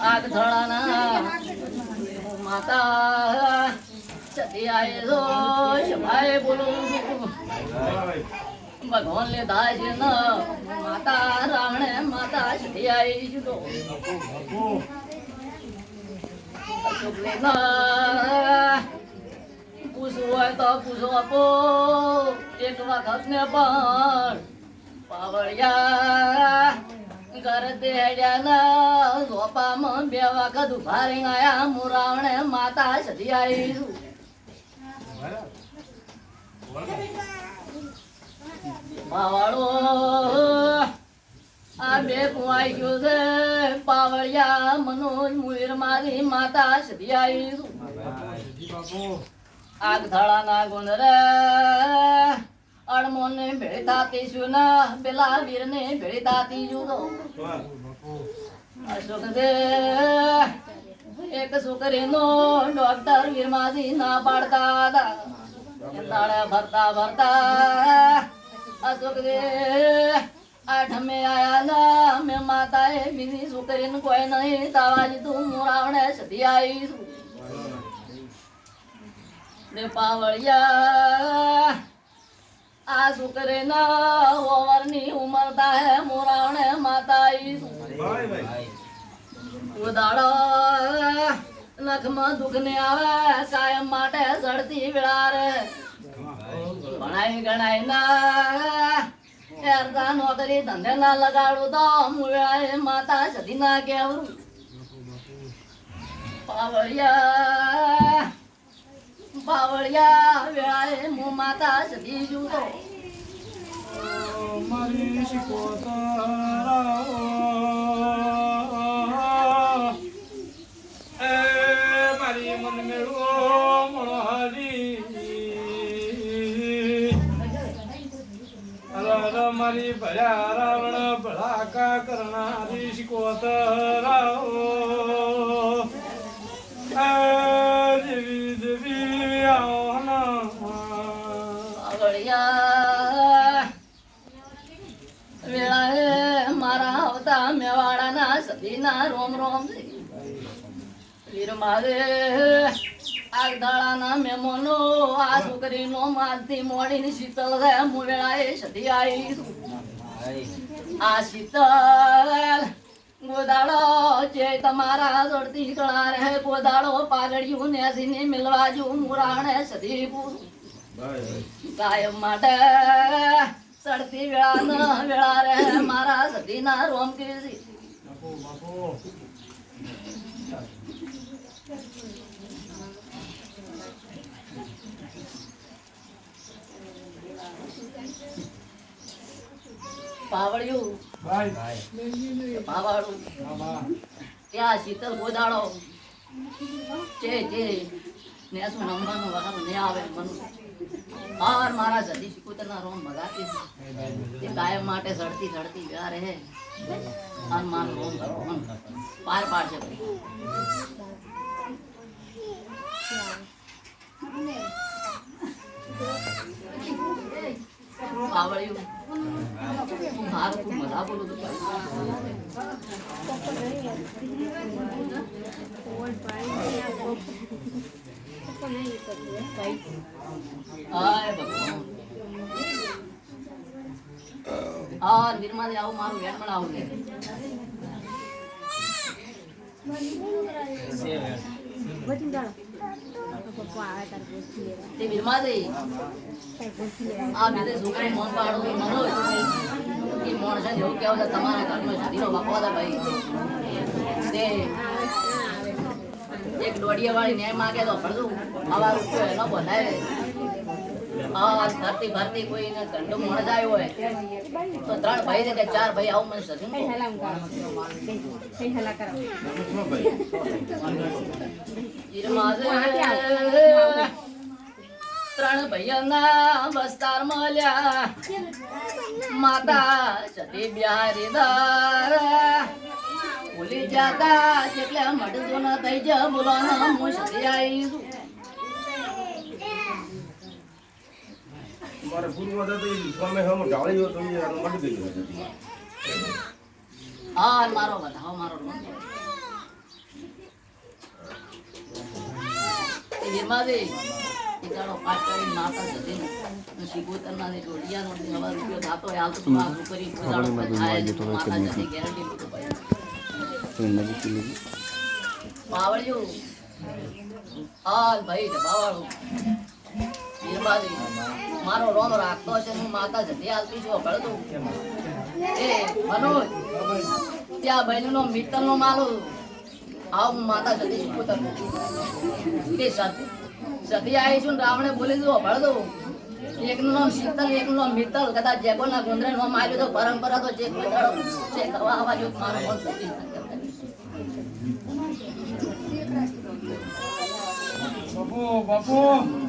આગ ધડાના માતા સતી આય જો શભાય બોલું ભગવાન લે દાસ ન માતા રાણે માતા સતી આઈ જુદો. અશોક લે ના પૂછવું હોય તો પૂછો આપો એક વખત ને પણ પાવડિયા ઘર દેડ્યા ના ઝોપામાં બે વખત ઊભા રહી આયા મુરાવણે માતા સધી આવી પાવાળો આ બે કુવાઈ ગયો છે. પાવળિયા મનોજ મુઈર મારી માતા સધી આવી થાળાના ગુંદરે અણમોને ભેળી થાતી છું પેલા વીરને ભેળી થાતી જુદો. અશોક દે, એક છોકરીનો ડોક્ટર વીરમાજી ના પાડતા હતા. તાળે ભરતા ભરતા અશોક દે, આઠમે આયા ના, મેં માતાએ બીજી છોકરીને કોઈ નહીં તાવાજી તું મોરાવણે સધી આવી છું ને પાવળિયા. આ છોકરે ના ઓવરની ઉમર થાય મોરાવણે માતા ઈ ઉદાડો નખમાં દુઃખ ને આવે કાયમ માટે સડતી વિળાર. ભણાઈ ગણાય ના. એરતા નોકરી ધંધે ના લગાડું તો મુળાએ માતા સધી ના કેવું પાવળિયા. બાવળિયા વેળાએ મો માતા સધી જુદો. મારી શિકોતરા એ મારી મન મેળવો મળહારી અલર મારી ભયા રાવણ ભળાકા કરનારી શિકોતરા એ દેવી દેવી આવો ના બાવળિયા વેળાએ આવતા મેવાડાના સતીના રોમ રોમ. વીર મારે આગદાળાના મેમોનો આ છોકરીનો મારથી મોડીને શીતલ છે હું વેળાએ સધી આવી આ શીતલ ગોદાળો જે તમારા જોડતી કળા રહે ગોદાળો પાગડિયું નેસીને મિલવા જો મુરાણે સદી પૂરું. કાયમ માટે સડતી વેળા ન વેળા રે, મારા સધીના રોમ બાપુ પાવડિયું ભાઈ ત્યાં શીતલ ગોદાડો છે જે ને શું નમવાનું વારું ને આવે મનું હાર મારા સધી શિકોતરના રોમ ભગાતી છે તે કાયમ માટે સડતી સડતી વ્યા રહે. હાર મારું રોમ ભગવાન. પાર પાડશે ભાઈ. પાવળિયું મારું તું મજા બોલું તો હાય ભગવાન હા નિર્માલી આવું મારું વેણ પણ આવું લે તે આ બીજે છોકરી મોન પાડો મનોજ. એ મોણ છે ને એવું કહેવું તમારા ઘરમાં શરીરો બાપો ભાઈ. તે એક દોડિયા વાળી ન્યાય માગે તો ભણું આવા રૂપિયો એનો બોલાય. આ ધરતી ભરતી કોઈને ધંધો મોણ જાય હોય ત્રણ ભાઈ કે ચાર ભાઈ આવું મને સજન ત્રણ ભાઈઓના બસ્તાર મળ્યા. માતા સતી બિહારી દા ભૂલી જાતા એટલે મટજો ન થઈ જા બોલો હું આવી છું મારે ગુરુ હતા તો સ્વામે હમ ઢાળ્યો તો એ મટી ગયું. હા મારો વધાવો મારો વીરમાજી પિતાનો પાઠ કરીને માતા જતી ને શીગોતરના ને જોડિયાનો ને હવા રૂપિયો થાતો હાલ તો છોકરી પોતાનો થાય જ. માતા જતી ગેરંટી મૂકો ભાઈ પાવળિયું હાલ ભાઈ બાવાળું મારો રોમ રાખતો છે, હું માતા જતી હાલતી છું ભળતું એ, મનોજ. ત્યાં માલો આવ માતા સતી શીખું તે સતી સતી આવી છું રાવણે બોલી દઉં એકનું નામ શીતલ, એકનું નામ મિત્તલ. કદાચ જેકોના ગુંદરે નામ આવ્યું તો પરંપરા તો જે કોઈ છે મારો બાપુ.